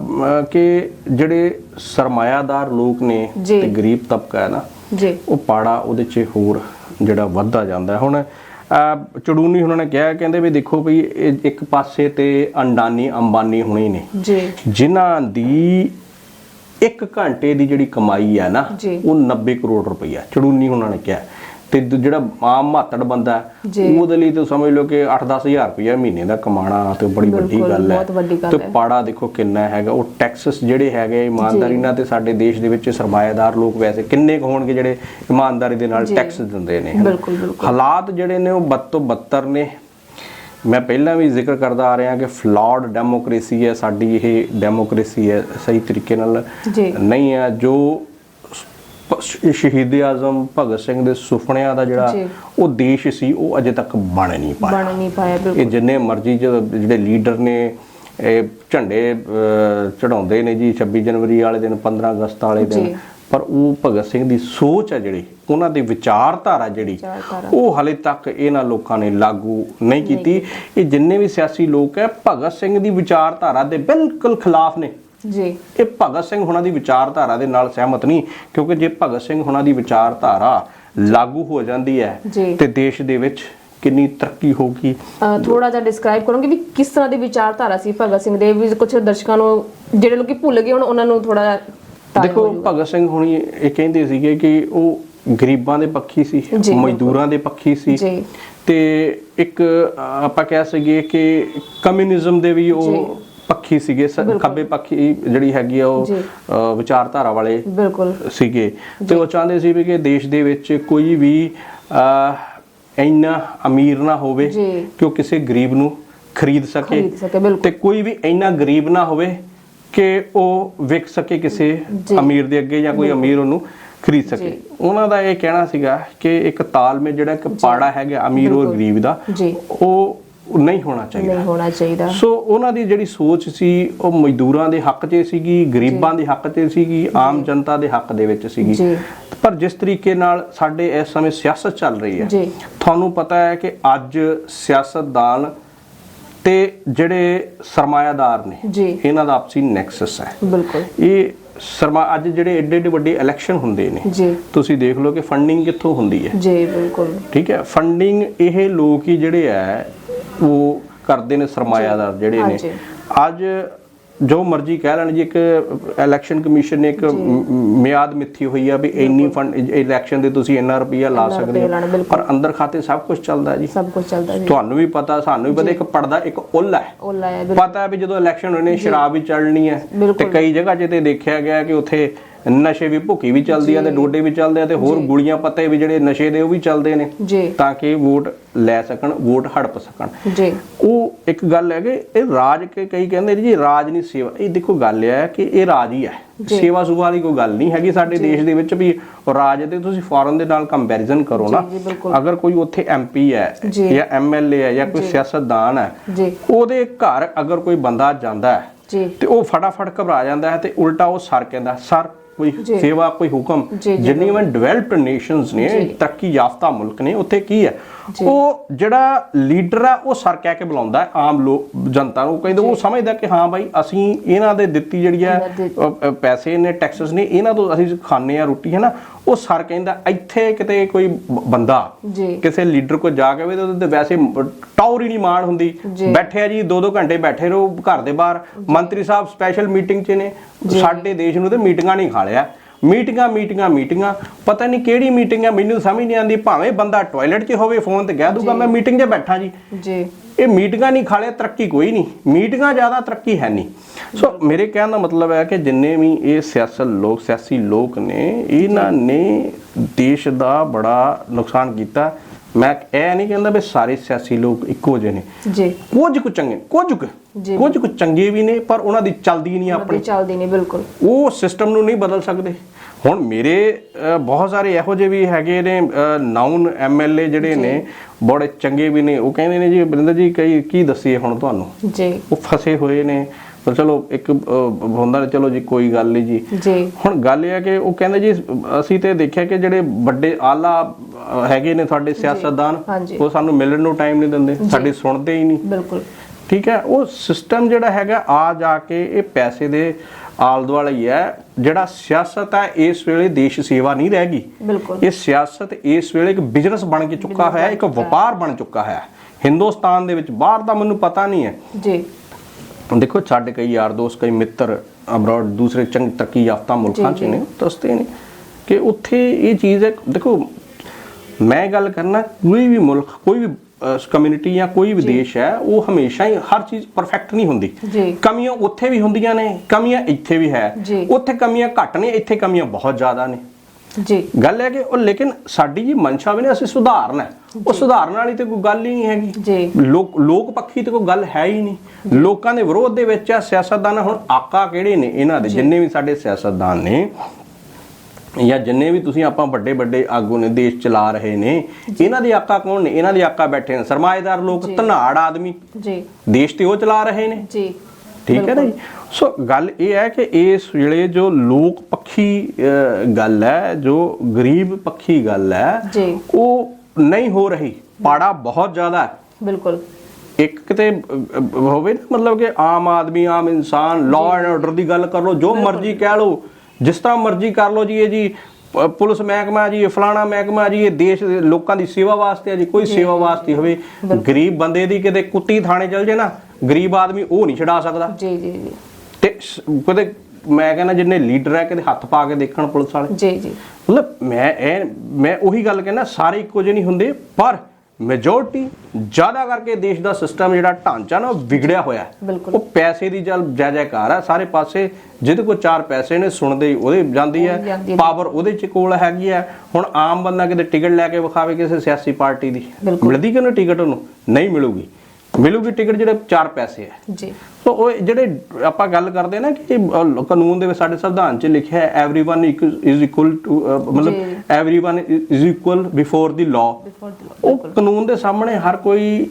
ਕਿ ਜਿਹੜੇ ਸਰਮਾਇਆਦਾਰ ਲੋਕ ਨੇ। ਤੇ ਗਰੀਬ ਤਬਕਾ ਹੈ ਨਾ ਜੀ। ਉਹ ਪਾੜਾ ਉਹਦੇ 'ਚ ਹੋਰ ਜਿਹੜਾ ਵੱਧਦਾ ਜਾਂਦਾ। ਹੁਣ ਚੜੂਨੀ ਉਹਨਾਂ ਨੇ ਕਿਹਾ ਕਹਿੰਦੇ ਵੀ ਦੇਖੋ ਵੀ ਇੱਕ ਪਾਸੇ ਤੇ ਅੰਡਾਨੀ ਅੰਬਾਨੀ ਹੋਣੇ ਨੇ। ਜੀ। ਜਿਨ੍ਹਾਂ ਦੀ ਇੱਕ ਘੰਟੇ ਦੀ ਜਿਹੜੀ ਕਮਾਈ ਹੈ ਨਾ। ਉਹ 90 ਕਰੋੜ ਰੁਪਈਆ ਚੜੂਨੀ ਉਹਨਾਂ ਨੇ ਕਿਹਾ ਤੇ ਜਿਹੜਾ ਆਮ ਮਾਤੜ ਬੰਦਾ। ਉਹਦੇ ਲਈ ਤਾਂ ਸਮਝ ਲਓ ਕਿ 8-10 ਹਜ਼ਾਰ ਰੁਪਈਆ ਮਹੀਨੇ ਦਾ ਕਮਾਣਾ ਤੇ ਬੜੀ ਵੱਡੀ ਗੱਲ ਹੈ ਤੇ। ਪਾੜਾ ਦੇਖੋ ਕਿੰਨਾ ਹੈਗਾ ਉਹ ਟੈਕਸਸ ਜਿਹੜੇ ਹੈਗੇ ਇਮਾਨਦਾਰੀ ਨਾਲ ਤੇ ਸਾਡੇ ਦੇਸ਼ ਦੇ ਵਿੱਚ ਸਰਮਾਏਦਾਰ ਲੋਕ ਵੈਸੇ ਕਿੰਨੇ ਕੁ ਹੋਣਗੇ ਜਿਹੜੇ ਇਮਾਨਦਾਰੀ ਦੇ ਨਾਲ ਟੈਕਸ ਦਿੰਦੇ ਨੇ। ਹਾਲਾਤ ਜਿਹੜੇ ਨੇ ਉਹ ਬਦ ਤੋਂ ਬੱਤਰ ਨੇ ਮੈਂ ਪਹਿਲਾਂ ਵੀ ਜ਼ਿਕਰ ਕਰਦਾ ਆ ਰਿਹਾ ਕਿ ਫਲॉड ਡੈਮੋਕ੍ਰੇਸੀ ਹੈ ਸਾਡੀ ਇਹ ਡੈਮੋਕ੍ਰੇਸੀ ਹੈ ਸਹੀ ਤਰੀਕੇ ਨਾਲ। ਨਹੀਂ ਹੈ ਜੋ ਸ਼ਹੀਦ ਆਜ਼ਮ ਭਗਤ ਸਿੰਘ ਦੇ ਸੁਪਨਿਆਂ ਦਾ ਜਿਹੜਾ। ਉਹ ਦੇਸ਼ ਸੀ ਉਹ ਅਜੇ ਤੱਕ ਬਣ ਨਹੀਂ ਪਾਇਆ ਬਣ ਨਹੀਂ ਪਾਇਆ ਬਿਲਕੁਲ ਇਹ ਜਿੰਨੇ ਮਰਜ਼ੀ ਜਿਹੜੇ ਲੀਡਰ ਨੇ ਇਹ ਝੰਡੇ ਚੜਾਉਂਦੇ ਨੇ ਜੀ 26 ਜਨਵਰੀ ਵਾਲੇ ਦਿਨ 15 ਅਗਸਤ ਵਾਲੇ ਦਿਨ। ਪਰ ਉਹ ਭਗਤ ਸਿੰਘ ਦੀ ਸੋਚ ਹੈ ਜਿਹੜੀ ਉਹਨਾਂ ਦੀ ਵਿਚਾਰਧਾਰਾ ਜਿਹੜੀ। ਉਹ ਹਲੇ ਤੱਕ ਇਹਨਾਂ ਲੋਕਾਂ ਨੇ ਲਾਗੂ ਨਹੀਂ ਕੀਤੀ। ਇਹ ਜਿੰਨੇ ਵੀ ਸਿਆਸੀ ਲੋਕ ਹੈ ਭਗਤ ਸਿੰਘ ਦੀ ਵਿਚਾਰਧਾਰਾ ਦੇ ਬਿਲਕੁਲ ਖਿਲਾਫ ਨੇ। ਜੀ। ਇਹ ਭਗਤ ਸਿੰਘ ਹੁਣਾਂ ਦੀ ਵਿਚਾਰਧਾਰਾ ਦੇ ਨਾਲ ਸਹਿਮਤ ਨਹੀਂ ਕਿਉਂਕਿ ਜੇ ਭਗਤ ਸਿੰਘ ਹੁਣਾਂ ਦੀ ਵਿਚਾਰਧਾਰਾ ਲਾਗੂ ਹੋ ਜਾਂਦੀ ਹੈ। ਤੇ ਦੇਸ਼ ਦੇ ਵਿੱਚ ਕਿੰਨੀ ਤਰੱਕੀ ਹੋਊਗੀ? ਥੋੜਾ ਜਿਹਾ ਡਿਸਕ੍ਰਾਈਬ ਕਰੋਗੇ ਵੀ ਕਿਸ ਤਰ੍ਹਾਂ ਦੀ ਵਿਚਾਰਧਾਰਾ ਸੀ ਭਗਤ ਸਿੰਘ ਦੇ ਵੀ ਕੁਝ ਦਰਸ਼ਕਾਂ ਨੂੰ ਜਿਹੜੇ ਲੋਕੀ ਭੁੱਲ ਗਏ ਹੁਣ ਉਹਨਾਂ ਨੂੰ ਥੋੜਾ ਦੇਖੋ ਭਗਤ ਸਿੰਘ ਹੁਣੀ ਇਹ ਕਹਿੰਦੇ ਸੀਗੇ ਕਿ ਉਹ ਗਰੀਬਾਂ ਦੇ ਪੱਖੀ ਸੀ ਮਜ਼ਦੂਰਾਂ ਦੇ ਪੱਖੀ ਸੀ। ਜੀ। ਤੇ ਇੱਕ ਆਪਾਂ ਕਹਿ ਸਕੀਏ ਕਿ ਕਮਿਊਨਿਜ਼ਮ ਦੇ ਵੀ ਉਹ ਪੱਖੀ ਸੀਗੇ ਖੱਬੇ ਪੱਖੀ ਜਿਹੜੀ ਹੈਗੀ ਆ ਉਹ ਵਿਚਾਰਧਾਰਾ ਵਾਲੇ ਬਿਲਕੁਲ। ਸੀਗੇ। ਤੇ ਉਹ ਚਾਹੁੰਦੇ ਸੀ ਵੀ ਕਿ ਦੇਸ਼ ਦੇ ਵਿੱਚ ਕੋਈ ਵੀ ਇੰਨਾ ਅਮੀਰ ਨਾ ਹੋਵੇ। ਕਿ ਉਹ ਕਿਸੇ ਗਰੀਬ ਨੂੰ ਖਰੀਦ ਸਕੇ। ਤੇ ਕੋਈ ਵੀ ਇੰਨਾ ਗਰੀਬ ਨਾ ਹੋਵੇ ਕਿ ਉਹ ਵਿਕ ਸਕੇ ਕਿਸੇ। ਅਮੀਰ ਦੇ ਅੱਗੇ ਜਾਂ ਕੋਈ ਅਮੀਰ ਉਹਨੂੰ ਖਰੀਦ ਸਕੇ ਉਹਨਾਂ ਦਾ ਇਹ ਕਹਿਣਾ ਸੀਗਾ ਕਿ ਇੱਕ ਤਾਲਮੇਲ ਜਿਹੜਾ ਇੱਕ ਪਾੜਾ ਹੈਗਾ ਅਮੀਰ ਔਰ। ਗਰੀਬ ਦਾ। ਉਹ ਨਹੀਂ ਹੋਣਾ ਚਾਹੀਦਾ ਨਹੀਂ ਹੋਣਾ ਚਾਹੀਦਾ ਸੋ ਉਹਨਾਂ ਦੀ ਜਿਹੜੀ ਸੋਚ ਸੀ ਉਹ ਮਜ਼ਦੂਰਾਂ ਦੇ ਹੱਕ 'ਚ ਸੀਗੀ ਗਰੀਬਾਂ ਦੇ ਹੱਕ 'ਚ ਸੀਗੀ ਆਮ ਜਨਤਾ ਦੇ ਹੱਕ ਦੇ ਵਿੱਚ ਸੀਗੀ। ਪਰ ਜਿਸ ਤਰੀਕੇ ਨਾਲ ਸਾਡੇ ਇਸ ਸਮੇਂ ਸਿਆਸਤ ਚੱਲ ਰਹੀ ਹੈ। ਤੁਹਾਨੂੰ ਪਤਾ ਹੈ ਕਿ ਅੱਜ ਸਿਆਸਤਦਾਨ ਤੇ ਜਿਹੜੇ ਸਰਮਾਇਆਦਾਰ ਨੇ। ਇਹਨਾਂ ਦਾ ਆਪਸੀ ਨੈਕਸਸ ਹੈ। ਬਿਲਕੁਲ। ਇਹ ਸਰਮਾ ਅੱਜ ਜਿਹੜੇ ਏਡੇ ਏਡੇ ਵੱਡੇ ਇਲੈਕਸ਼ਨ ਹੁੰਦੇ ਨੇ ਜੀ। ਤੁਸੀਂ ਦੇਖ ਲਓ ਕਿ ਫੰਡਿੰਗ ਕਿੱਥੋਂ ਹੁੰਦੀ ਹੈ। ਜੀ ਬਿਲਕੁਲ। ਠੀਕ ਹੈ ਫੰਡਿੰਗ ਇਹ ਲੋਕ ਹੀ ਜਿਹੜੇ ਆ ਉਹ ਕਰਦੇ ਨੇ ਸਰਮਾਇਆਦਾਰ ਜਿਹੜੇ ਨੇ। ਅੱਜ ਜੋ ਮਰਜ਼ੀ ਕਹਿ ਲੈਣ ਜੀ ਇੱਕ ਇਲੈਕਸ਼ਨ ਕਮਿਸ਼ਨ ਨੇ ਇੱਕ ਮਿਆਦ ਮਿੱਥੀ ਹੋਈ ਆ ਵੀ ਇੰਨੀ ਫੰਡ ਇਲੈਕਸ਼ਨ ਦੇ ਤੁਸੀਂ ਇੰਨਾ ਰੁਪਈਆ ਲਾ ਸਕਦੇ ਹੋ। ਪਰ ਅੰਦਰ ਖਾਤੇ ਸਭ ਕੁਝ ਚੱਲਦਾ ਜੀ। ਸਭ ਕੁਝ ਚੱਲਦਾ ਜੀ। ਤੁਹਾਨੂੰ ਵੀ ਪਤਾ ਸਾਨੂੰ ਵੀ ਪਤਾ ਇੱਕ ਪਰਦਾ ਇੱਕ ਉੱਲ ਹੈ। ਪਤਾ ਹੈ ਵੀ ਜਦੋਂ ਇਲੈਕਸ਼ਨ ਹੋਣੇ ਸ਼ਰਾਬ ਵੀ ਚੱਲਣੀ ਹੈ। ਤੇ ਕਈ ਜਗ੍ਹਾ 'ਚ ਤੇ ਦੇਖਿਆ ਗਿਆ ਕਿ ਉੱਥੇ ਨਸ਼ੇ ਵੀ ਭੁੱਕੀ ਵੀ ਚੱਲਦੀ ਆ ਤੇ ਡੋਡੇ ਵੀ ਚੱਲਦੇ ਆ ਤੇ ਹੋਰ ਗੁਲੀਆਂ ਪੱਤੇ ਵੀ ਜਿਹੜੇ ਨਸ਼ੇ ਦੇ ਉਹ ਵੀ ਚੱਲਦੇ ਨੇ ਤਾਂ ਕਿ ਵੋਟ ਲੈ ਸਕਣ ਵੋਟ ਹੜਪ ਸਕਣ। ਜੀ। ਉਹ ਇੱਕ ਗੱਲ ਹੈ ਕਿ ਇਹ ਰਾਜ ਕੇ ਕਈ ਕਹਿੰਦੇ ਜੀ ਰਾਜ ਨਹੀਂ ਸੇਵਾ। ਇਹ ਦੇਖੋ ਗੱਲ ਇਹ ਹੈ ਕਿ ਇਹ ਰਾਜ ਹੀ ਹੈ। ਸੇਵਾ ਸੁਭਾ ਵਾਲੀ ਕੋਈ ਗੱਲ ਨਹੀਂ ਹੈਗੀ ਸਾਡੇ ਦੇਸ਼ ਦੇ ਵਿੱਚ ਵੀ ਰਾਜ ਤੇ ਤੁਸੀਂ ਫੋਰਨ ਦੇ ਨਾਲ ਕੰਪੈਰੀਜ਼ਨ ਕਰੋ ਨਾ। ਅਗਰ ਕੋਈ ਉੱਥੇ ਐਮਪੀ ਹੈ ਜੀ। ਐਮਐਲਏ ਹੈ ਜਾਂ ਕੋਈ ਸਿਆਸਤਦਾਨ ਹੈ ਉਹਦੇ ਘਰ ਅਗਰ ਕੋਈ ਬੰਦਾ ਜਾਂਦਾ ਹੈ ਤੇ ਉਹ ਫਟਾਫਟ ਘਬਰਾ ਜਾਂਦਾ ਹੈ ਤੇ ਉਲਟਾ ਉਹ ਸਰ ਕਹਿੰਦਾ ਸਰ ਕੋਈ। ਸੇਵਾ ਕੋਈ ਹੁਕਮ ਜੀ, ਜੀ, ਜਿੰਨੀ ਵੀ ਡਿਵੈਲਪਡ ਨੇਸ਼ਨਸ ਨੇ। ਤਰੱਕੀ ਯਾਫਤਾ ਮੁਲਕ ਨੇ ਉੱਥੇ ਕੀ ਹੈ। ਉਹ ਜਿਹੜਾ ਲੀਡਰ ਆ ਉਹ ਸਰ ਕਹਿ ਕੇ ਬੁਲਾਉਂਦਾ ਹੈ ਆਮ ਲੋਕ ਜਨਤਾ ਨੂੰ ਕਹਿੰਦੇ ਉਹ ਸਮਝਦਾ ਕਿ ਹਾਂ ਭਾਈ ਅਸੀਂ ਇਹਨਾਂ ਦੇ ਦਿੱਤੀ ਜਿਹੜੀ ਹੈ ਪੈਸੇ ਨੇ ਟੈਕਸਸ ਨੇ ਇਹਨਾਂ ਤੋਂ ਅਸੀਂ ਖਾਣੇ ਆ ਰੋਟੀ ਹੈ ਨਾ ਉਹ ਸਰ ਕਹਿੰਦਾ ਇੱਥੇ ਕਿਤੇ ਕੋਈ ਬੰਦਾ ਜੀ। ਕਿਸੇ ਲੀਡਰ ਕੋ ਜਾ ਕੇ ਵੀ ਤੇ ਉਹਦੇ ਤੇ ਵੈਸੇ ਟੌਰ ਹੀ ਨਹੀਂ ਮਾਣ ਹੁੰਦੀ। ਜੀ। ਬੈਠੇ ਆ ਜੀ 2-2 ਘੰਟੇ ਬੈਠੇ ਰਹੋ ਘਰ ਦੇ ਬਾਹਰ। ਮੰਤਰੀ ਸਾਹਿਬ ਸਪੈਸ਼ਲ ਮੀਟਿੰਗ 'ਚ ਨੇ। ਸਾਡੇ ਦੇਸ਼ ਨੂੰ ਤੇ ਮੀਟਿੰਗਾਂ ਨਹੀਂ ਖਾ ਲਿਆ। ਮੀਟਿੰਗਾਂ ਮੀਟਿੰਗਾਂ ਮੀਟਿੰਗਾਂ। ਪਤਾ ਨਹੀਂ ਕਿਹੜੀ ਮੀਟਿੰਗ ਹੈ ਮੈਨੂੰ ਸਮਝ ਨਹੀਂ ਆਉਂਦੀ ਭਾਵੇਂ ਬੰਦਾ ਟਾਇਲਟ 'ਚ ਹੋਵੇ ਫੋਨ ਤੇ ਕਹਿ ਦੂਗਾ ਮੈਂ ਮੀਟਿੰਗ 'ਚ ਬੈਠਾ ਜੀ। ਜੀ। ਇਹ ਮੀਟਿੰਗਾਂ ਨਹੀਂ ਖਾਲੇ, ਤਰੱਕੀ ਕੋਈ ਨਹੀਂ। ਮੀਟਿੰਗਾਂ ਜ਼ਿਆਦਾ ਤਰੱਕੀ ਹੈ ਨਹੀਂ। ਸੋ ਮੇਰੇ ਕਹਿਣ ਦਾ ਮਤਲਬ ਹੈ ਕਿ ਜਿੰਨੇ ਵੀ ਇਹ ਸਿਆਸਤ ਲੋਕ, ਸਿਆਸੀ ਲੋਕ ਨੇ, ਇਹਨਾਂ ਨੇ ਦੇਸ਼ ਦਾ ਬੜਾ ਨੁਕਸਾਨ ਕੀਤਾ। ਮੈਂ ਇਹ ਨਹੀਂ ਕਹਿੰਦਾ ਵੀ ਸਾਰੇ ਸਿਆਸੀ ਲੋਕ ਇੱਕੋ ਜਿਹੇ ਨੇ। ਜੀ। ਕੁਝ ਕੁ ਚੰਗੇ ਕੁਝ ਕੁ ਜੀ। ਕੁਝ ਕੁ ਚੰਗੇ ਵੀ ਨੇ ਪਰ ਉਹਨਾਂ ਦੀ ਚੱਲਦੀ ਨਹੀਂ ਆਪਣੀ। ਚੱਲਦੀ ਨਹੀਂ ਬਿਲਕੁਲ। ਉਹ ਸਿਸਟਮ ਨੂੰ ਨਹੀਂ ਬਦਲ ਸਕਦੇ। ਹੁਣ ਮੇਰੇ ਬਹੁਤ ਸਾਰੇ ਇਹੋ ਜਿਹੇ ਵੀ ਹੈਗੇ ਨੇ ਨਾਉਨ ਐਮਐਲਏ ਜਿਹੜੇ ਨੇ ਬੜੇ ਚੰਗੇ ਵੀ ਨੇ। ਉਹ ਕਹਿੰਦੇ ਨੇ ਜੀ ਬਰਿੰਦਰ ਜੀ ਕਈ ਕੀ ਦੱਸੀਏ ਹੁਣ ਤੁਹਾਨੂੰ? ਜੀ। ਉਹ ਫਸੇ ਹੋਏ ਨੇ। ਪਰ ਚਲੋ ਇੱਕ ਹੁੰਦਾ ਨਾ ਚਲੋ ਜੀ ਕੋਈ ਗੱਲ ਨਹੀਂ ਜੀ। ਜੀ। ਹੁਣ ਗੱਲ ਇਹ ਹੈ ਕਿ ਉਹ ਕਹਿੰਦੇ ਜੀ ਅਸੀਂ ਤੇ ਦੇਖਿਆ ਕਿ ਜਿਹੜੇ ਵੱਡੇ ਆਲਾ ਹੈਗੇ ਨੇ ਸਾਡੇ ਸਿਆਸਤਦਾਨ। ਉਹ ਸਾਨੂੰ ਮਿਲਣ ਨੂੰ ਟਾਈਮ ਨਹੀਂ ਦਿੰਦੇ ਸਾਡੀ ਸੁਣਦੇ ਹੀ ਨਹੀਂ ਬਿਲਕੁਲ। ਠੀਕ ਹੈ ਉਹ ਸਿਸਟਮ ਜਿਹੜਾ ਹੈਗਾ ਆ ਜਾ ਕੇ ਇਹ ਪੈਸੇ ਦੇ ਆਲ ਦੁਆਲੇ ਹੀ ਹੈ। ਜਿਹੜਾ ਸਿਆਸਤ ਹੈ ਇਸ ਵੇਲੇ ਦੇਸ਼ ਸੇਵਾ ਨਹੀਂ ਰਹਿ ਗਈ। ਬਿਲਕੁਲ। ਇਹ ਸਿਆਸਤ ਇਸ ਵੇਲੇ ਇੱਕ ਬਿਜ਼ਨਸ ਬਣ ਕੇ ਚੁੱਕਾ ਹੋਇਆ ਇੱਕ ਵਪਾਰ ਬਣ ਚੁੱਕਾ ਹੈ। ਹਿੰਦੁਸਤਾਨ ਦੇ ਵਿੱਚ ਬਾਹਰ ਦਾ ਮੈਨੂੰ ਪਤਾ ਨਹੀਂ ਹੈ। ਜੀ। ਦੇਖੋ ਸਾਡੇ ਕਈ ਯਾਰ ਦੋਸਤ ਕਈ ਮਿੱਤਰ ਅਬਰਾਡ ਦੂਸਰੇ ਚੰਗ ਤਰੱਕੀ ਯਾਫਤਾ ਮੁਲਕਾਂ 'ਚ ਨੇ ਦੱਸਦੇ ਨੇ ਕਿ ਉੱਥੇ ਇਹ ਚੀਜ਼ ਹੈ ਦੇਖੋ ਮੈਂ ਗੱਲ ਕਰਨਾ ਕੋਈ ਵੀ ਮੁਲਕ ਕੋਈ ਵੀ ਕਮਿਊਨਿਟੀ ਜਾਂ ਕੋਈ ਵੀ ਦੇਸ਼ ਹੈ ਉਹ ਹਮੇਸ਼ਾ ਹੀ ਹਰ ਚੀਜ਼ ਪਰਫੈਕਟ ਨਹੀਂ ਹੁੰਦੀ। ਕਮੀਆਂ ਉੱਥੇ ਵੀ ਹੁੰਦੀਆਂ ਨੇ ਕਮੀਆਂ ਇੱਥੇ ਵੀ ਹੈ। ਉੱਥੇ ਕਮੀਆਂ ਘੱਟ ਨੇ ਇੱਥੇ ਕਮੀਆਂ ਬਹੁਤ ਜ਼ਿਆਦਾ ਨੇ। ਜੀ। ਗੱਲ ਹੈ ਕਿ ਉਹ ਲੇਕਿਨ ਸਾਡੀ ਜੀ ਮਨਸ਼ਾ ਵੀ ਨੇ ਅਸੀਂ ਸੁਧਾਰਨਾ ਹੈ। ਉਹ ਸੁਧਾਰਨ ਵਾਲੀ ਤੇ ਕੋਈ ਗੱਲ ਹੀ ਨਹੀਂ ਹੈਗੀ। ਜੀ। ਲੋਕ ਲੋਕ ਪੱਖੀ ਤੇ ਕੋਈ ਗੱਲ ਹੈ ਹੀ ਨਹੀਂ। ਲੋਕਾਂ ਦੇ ਵਿਰੋਧ ਦੇ ਵਿੱਚ ਆ ਸਿਆਸਤਦਾਨ ਹੁਣ ਆਕਾ ਕਿਹੜੇ ਨੇ ਇਹਨਾਂ ਦੇ? ਜਿੰਨੇ ਵੀ ਸਾਡੇ ਸਿਆਸਤਦਾਨ ਨੇ ਜਾਂ ਜਿੰਨੇ ਵੀ ਤੁਸੀਂ ਆਪਾਂ ਵੱਡੇ ਵੱਡੇ ਆਗੂ ਨੇ ਦੇਸ਼ ਚਲਾ ਰਹੇ ਨੇ ਇਹਨਾਂ ਦੇ ਆਕਾ ਕੌਣ ਨੇ? ਇਹਨਾਂ ਦੇ ਆਕਾ ਬੈਠੇ ਨੇ ਸਰਮਾਏਦਾਰ ਲੋਕ ਧਨਾੜ ਆਦਮੀ। ਜੀ। ਦੇਸ਼ ਤੇ ਉਹ ਚਲਾ ਰਹੇ ਨੇ। ਜੀ। ਠੀਕ ਹੈ ਨਾ ਜੀ? ਸੋ ਗੱਲ ਇਹ ਹੈ ਕਿ ਇਸ ਵੇਲੇ ਜੋ ਲੋਕ ਪੱਖੀ ਗੱਲ ਹੈ ਜੋ ਗਰੀਬ ਪੱਖੀ ਗੱਲ ਹੈ ਉਹ ਨਹੀਂ ਹੋ ਰਹੀ ਪਾੜਾ ਬਹੁਤ ਜ਼ਿਆਦਾ ਹੈ। ਬਿਲਕੁਲ। ਇੱਕ ਕਿਤੇ ਅਹ, ਹੋਵੇ ਨਾ ਮਤਲਬ ਕਿ ਆਮ ਆਦਮੀ ਆਮ ਇਨਸਾਨ ਲਾਅ ਐਂਡ ਆਰਡਰ ਦੀ ਗੱਲ ਕਰ ਲਓ ਜੋ ਮਰਜ਼ੀ ਕਹਿ ਲਓ ਜਿਸ ਤਰ੍ਹਾਂ ਮਰਜ਼ੀ ਕਰ ਲਓ ਜੀ ਇਹ ਜੀ ਪ- ਪੁਲਿਸ ਮਹਿਕਮਾ ਜੀ ਇਹ ਫਲਾਣਾ ਮਹਿਕਮਾ ਜੀ ਇਹ ਦੇਸ਼ ਦੇ ਲੋਕਾਂ ਦੀ ਸੇਵਾ ਵਾਸਤੇ ਹੈ ਜੀ ਕੋਈ ਸੇਵਾ ਵਾਸਤੇ ਹੋਵੇ ਗਰੀਬ ਬੰਦੇ ਦੀ ਕਿਤੇ ਕੁੱਤੀ ਥਾਣੇ ਚਲ ਜੇ ਨਾ ਗਰੀਬ ਆਦਮੀ ਉਹ ਨਹੀਂ ਛਡਾ ਸਕਦਾ। ਜੀ ਜੀ ਜੀ। ਤੇ ਸ- ਕਦੇ ਮੈਂ ਕਹਿੰਦਾ ਜਿੰਨੇ ਲੀਡਰ ਹੈ ਕਿਤੇ ਹੱਥ ਪਾ ਕੇ ਦੇਖਣ ਪੁਲਿਸ ਵਾਲੇ। ਜੀ ਜੀ। ਮਤਲਬ ਮੈਂ ਇਹ ਮੈਂ ਉਹੀ ਗੱਲ ਕਹਿੰਦਾ ਸਾਰੇ ਇੱਕੋ ਜਿਹੇ ਨਹੀਂ ਹੁੰਦੇ ਪਰ ਮੈਜੋਰਟੀ ਜ਼ਿਆਦਾ ਕਰਕੇ ਦੇਸ਼ ਦਾ ਸਿਸਟਮ ਜਿਹੜਾ ਢਾਂਚਾ ਨਾ ਉਹ ਵਿਗੜਿਆ ਹੋਇਆ ਹੈ। ਉਹ ਪੈਸੇ ਦੀ ਜਲ ਜੈ ਜੈਕਾਰ ਹੈ ਸਾਰੇ ਪਾਸੇ ਜਿਹਦੇ ਕੋਲ ਚਾਰ ਪੈਸੇ ਨੇ ਸੁਣਦੇ ਉਹਦੇ ਜਾਂਦੀ ਹੈ। ਪਾਵਰ ਉਹਦੇ ਚ ਕੋਲ ਹੈਗੀ ਹੈ। ਹੁਣ ਆਮ ਬੰਦਾ ਕਿਤੇ ਟਿਕਟ ਲੈ ਕੇ ਵਿਖਾਵੇ ਕਿਸੇ ਸਿਆਸੀ ਪਾਰਟੀ ਦੀ। ਮਿਲਦੀ ਕਿ ਉਹਨੂੰ ਟਿਕਟ ਉਹਨੂੰ? ਨਹੀਂ ਮਿਲੂਗੀ। ਮਿਲੂਗੀ ਟਿਕਟ ਜਿਹੜੇ ਚਾਰ ਪੈਸੇ ਹੈ ਜੀ ਸੋ ਉਹ ਜਿਹੜੇ ਆਪਾਂ ਗੱਲ ਕਰਦੇ ਨਾ ਕਿ ਅਹ, ਕਾਨੂੰਨ ਦੇ ਵਿੱਚ ਸਾਡੇ ਸੰਵਿਧਾਨ 'ਚ ਲਿਖਿਆ ਹੈ एवरीवन ਇਜ਼ ਇਕੁਅਲ ਟੂ ਮਤਲਬ ਜੀ। Everyone is equal before the law before the ਉਹ ਕਾਨੂੰਨ ਦੇ ਸਾਹਮਣੇ ਹਰ ਕੋਈ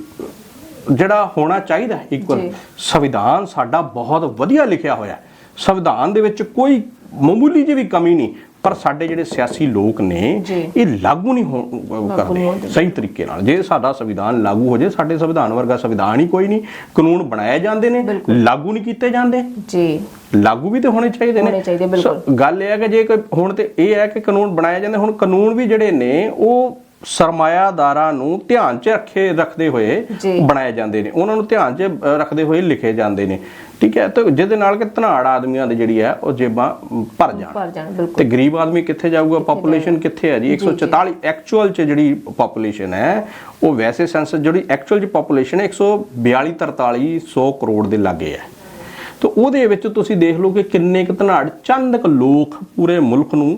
ਜਿਹੜਾ ਹੋਣਾ ਚਾਹੀਦਾ ਇਕੁਅਲ ਜੀ। ਸੰਵਿਧਾਨ ਸਾਡਾ ਬਹੁਤ ਵਧੀਆ ਲਿਖਿਆ ਹੋਇਆ ਹੈ ਸੰਵਿਧਾਨ ਦੇ ਵਿੱਚ ਕੋਈ ਮਾਮੂਲੀ ਜਿਹੀ ਵੀ ਕਮੀ ਨਹੀਂ ਪਰ ਸਾਡੇ ਜਿਹੜੇ ਸਿਆਸੀ ਲੋਕ ਨੇ। ਇਹ ਲਾਗੂ ਨਹੀਂ ਕਰਦੇ। ਸਹੀ ਤਰੀਕੇ ਨਾਲ ਜੇ ਸਾਡਾ ਸੰਵਿਧਾਨ ਲਾਗੂ ਹੋ ਜੇ ਸਾਡੇ ਸੰਵਿਧਾਨ ਵਰਗਾ ਸੰਵਿਧਾਨ ਹੀ ਕੋਈ ਨਹੀਂ ਕਾਨੂੰਨ ਬਣਾਏ ਜਾਂਦੇ ਨੇ। ਲਾਗੂ ਨਹੀਂ ਕੀਤੇ ਜਾਂਦੇ ਜੀ ਲਾਗੂ ਵੀ ਤੇ ਹੋਣੇ ਚਾਹੀਦੇ ਨੇ ਹੋਣੇ ਚਾਹੀਦੇ, ਬਿਲਕੁਲ। ਗੱਲ ਇਹ ਹੈ ਕਿ ਜੇ ਕੋਈ ਹੁਣ ਤੇ ਇਹ ਹੈ ਕਿ ਕਾਨੂੰਨ ਬਣਾਏ ਜਾਂਦੇ ਹੁਣ ਕਾਨੂੰਨ ਵੀ ਜਿਹੜੇ ਨੇ ਉਹ ਸਰਮਾਇਆਦਾਰਾਂ ਨੂੰ ਧਿਆਨ 'ਚ ਰੱਖੇ ਰੱਖਦੇ ਹੋਏ। ਬਣਾਏ ਜਾਂਦੇ ਨੇ ਉਹਨਾਂ ਨੂੰ ਧਿਆਨ 'ਚ ਰੱਖਦੇ ਹੋਏ ਲਿਖੇ ਜਾਂਦੇ ਨੇ ਠੀਕ ਹੈ? ਤੇ ਜਿਹਦੇ ਨਾਲ ਕਿ ਧਨਾੜ ਆਦਮੀਆਂ ਦੀ ਜਿਹੜੀ ਹੈ ਉਹ ਜੇਬਾਂ ਭਰ ਜਾਣ। ਭਰ ਜਾਣ ਬਿਲਕੁਲ। ਤੇ ਗਰੀਬ ਆਦਮੀ ਕਿੱਥੇ ਜਾਊਗਾ? ਪੋਪੂਲੇਸ਼ਨ ਕਿੱਥੇ ਹੈ ਜੀ? 144 ਐਕਚੁਅਲ ਚ ਜਿਹੜੀ ਪੋਪੂਲੇਸ਼ਨ ਹੈ ਉਹ ਵੈਸੇ ਸੈਂਸਸ ਜਿਹੜੀ ਐਕਚੁਅਲ ਚ ਪੋਪੂਲੇਸ਼ਨ ਹੈ 142 43 100 ਕਰੋੜ ਦੇ ਲਾਗੇ ਹੈ। ਤਾਂ ਉਹਦੇ ਵਿੱਚ ਤੁਸੀਂ ਦੇਖ ਲਓ ਕਿ ਕਿੰਨੇ ਕੁ ਧਨਾੜ ਚੰਦ ਲੋਕ ਪੂਰੇ ਮੁਲਕ ਨੂੰ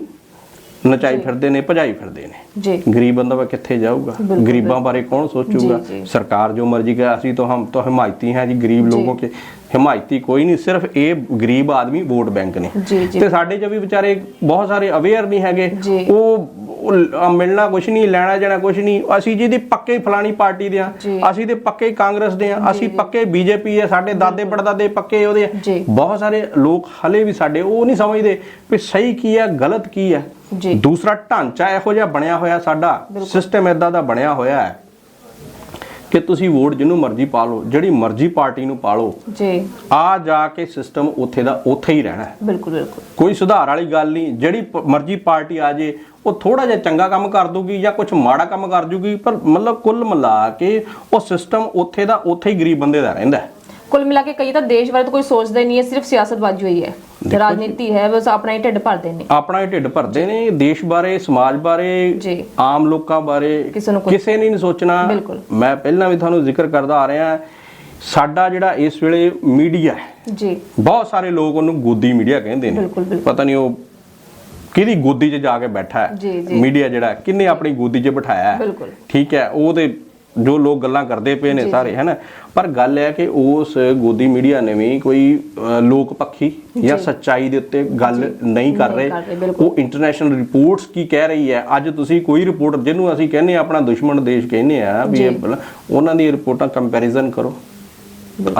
ਨਚਾਈ ਫਿਰਦੇ ਨੇ ਭਜਾਈ ਫਿਰਦੇ ਨੇ। ਜੀ। ਗਰੀਬ ਬੰਦਾ ਵਾ ਕਿੱਥੇ ਜਾਊਗਾ? ਗਰੀਬਾਂ ਬਾਰੇ ਕੌਣ ਸੋਚੂਗਾ? ਸਰਕਾਰ ਜੋ ਮਰਜ਼ੀ ਕਰੇ ਅਸੀਂ ਤਾਂ ਹਮ ਤਾਂ ਹਮਾਇਤੀ ਹਾਂ ਜੀ ਗਰੀਬ ਲੋਕਾਂ ਕੇ। ਹਮਾਇਤੀ ਕੋਈ ਨਹੀਂ ਸਿਰਫ ਇਹ ਗਰੀਬ ਆਦਮੀ ਵੋਟ ਬੈਂਕ ਨੇ। ਤੇ ਸਾਡੇ ਚ ਵੀ ਵਿਚਾਰੇ ਬਹੁਤ ਸਾਰੇ ਅਵੇਅਰ ਨਹੀਂ ਹੈਗੇ। ਉਹ ਮਿਲਣਾ ਕੁਛ ਨਹੀਂ ਲੈਣਾ ਜਣਾ ਕੁਛ ਨਹੀਂ। ਅਸੀਂ ਜਿਹਦੀ ਪੱਕੇ ਫਲਾਣੀ ਪਾਰਟੀ ਦੇ ਆ ਅਸੀਂ ਤੇ ਪੱਕੇ ਕਾਂਗਰਸ ਦੇ ਆ ਅਸੀਂ ਪੱਕੇ ਬੀਜੇਪੀ ਆ ਸਾਡੇ ਦਾਦੇ ਪੜਦਾਦੇ ਪੱਕੇ ਉਹਦੇ ਬਹੁਤ ਸਾਰੇ ਲੋਕ ਹਲੇ ਵੀ ਸਾਡੇ ਉਹ ਨਹੀਂ ਸਮਝਦੇ ਵੀ ਸਹੀ ਕੀ ਹੈ ਗਲਤ ਕੀ ਹੈ। ਜੀ। ਦੂਸਰਾ ਢਾਂਚਾ ਇਹੋ ਜਿਹਾ ਬਣਿਆ ਹੋਇਆ ਸਾਡਾ ਸਿਸਟਮ ਇਦਾਂ ਦਾ ਬਣਿਆ ਹੋਇਆ ਹੈ ਕਿ ਤੁਸੀਂ ਵੋਟ ਜਿਹਨੂੰ ਮਰਜ਼ੀ ਪਾ ਲਓ ਜਿਹੜੀ ਮਰਜ਼ੀ ਪਾਰਟੀ ਨੂੰ ਪਾ ਲਓ ਜੀ। ਆ ਜਾ ਕੇ ਸਿਸਟਮ ਉੱਥੇ ਦਾ ਉੱਥੇ ਹੀ ਰਹਿਣਾ ਹੈ। ਬਿਲਕੁਲ ਬਿਲਕੁਲ। ਕੋਈ ਸੁਧਾਰ ਵਾਲੀ ਗੱਲ ਨਹੀਂ ਜਿਹੜੀ ਮਰਜ਼ੀ ਪਾਰਟੀ ਆ ਜੇ ਉਹ ਥੋੜਾ ਜਿਹਾ ਚੰਗਾ ਕੰਮ ਕਰ ਦੂਗੀ ਜਾਂ ਕੁਝ ਮਾੜਾ ਕੰਮ ਕਰ ਜੂਗੀ ਪਰ ਮਤਲਬ ਕੁੱਲ ਮਿਲਾ ਕੇ ਉਹ ਸਿਸਟਮ ਉੱਥੇ ਦਾ ਉੱਥੇ ਹੀ ਗਰੀਬ ਬੰਦੇ ਦਾ ਰਹਿੰਦਾ ਹੈ। ਕੁੱਲ ਮਿਲਾ ਕੇ ਕਈ ਤਾਂ ਦੇਸ਼ ਬਾਰੇ ਤਾਂ ਕੋਈ ਸੋਚਦਾ ਹੀ ਨਹੀਂ ਹੈ ਸਿਰਫ ਸਿਆਸਤਬਾਜ਼ੀ ਹੋਈ ਹੈ। ਰਾਜਨੀਤੀ ਹੈ ਬਸ ਆਪਣਾ ਹੀ ਢਿੱਡ ਭਰਦੇ ਨੇ। ਆਪਣਾ ਹੀ ਢਿੱਡ ਭਰਦੇ ਨੇ ਦੇਸ਼ ਬਾਰੇ ਸਮਾਜ ਬਾਰੇ ਆਮ ਲੋਕਾਂ ਬਾਰੇ ਕਿਸੇ ਨੂੰ ਨਹੀਂ ਸੋਚਣਾ। ਮੈਂ ਪਹਿਲਾਂ ਵੀ ਤੁਹਾਨੂੰ ਜ਼ਿਕਰ ਕਰਦਾ ਆ ਰਿਹਾ ਸਾਡਾ ਜਿਹੜਾ ਇਸ ਵੇਲੇ ਮੀਡੀਆ ਹੈ ਜੀ। ਬਹੁਤ ਸਾਰੇ ਲੋਕ ਉਹਨੂੰ ਗੋਦੀ ਮੀਡੀਆ ਕਹਿੰਦੇ ਨੇ। ਪਤਾ ਨਹੀਂ ਉਹ ਕਿਹਦੀ ਗੋਦੀ 'ਚ ਜਾ ਕੇ ਬੈਠਾ ਹੈ। ਮੀਡੀਆ ਜਿਹੜਾ ਕਿੰਨੇ ਆਪਣੀ ਗੋਦੀ 'ਚ ਬਿਠਾਇਆ ਹੈ। ਠੀਕ ਹੈ ਉਹ ਤੇ ਜੋ ਲੋਕ ਗੱਲਾਂ ਕਰਦੇ ਪਏ ਨੇ ਸਾਰੇ ਹੈਨਾ? ਪਰ ਗੱਲ ਹੈ ਕਿ ਉਸ ਗੋਦੀ ਮੀਡੀਆ ਨੇ ਵੀ ਕੋਈ ਲੋਕ ਪੱਖੀ ਜਾਂ ਸੱਚਾਈ ਦੇ ਉੱਤੇ ਗੱਲ ਨਹੀਂ ਕਰ ਰਹੇ। ਉਹ ਇੰਟਰਨੈਸ਼ਨਲ ਰਿਪੋਰਟਸ ਕੀ ਕਹਿ ਰਹੀ ਹੈ? ਅੱਜ ਤੁਸੀਂ ਕੋਈ ਰਿਪੋਰਟ ਜਿਹਨੂੰ ਅਸੀਂ ਕਹਿੰਦੇ ਆ ਆਪਣਾ ਦੁਸ਼ਮਣ ਦੇਸ਼ ਕਹਿੰਦੇ ਆ ਵੀ ਉਹਨਾਂ ਦੀ ਰਿਪੋਰਟਾਂ ਕੰਪੈਰੀਜ਼ਨ ਕਰੋ।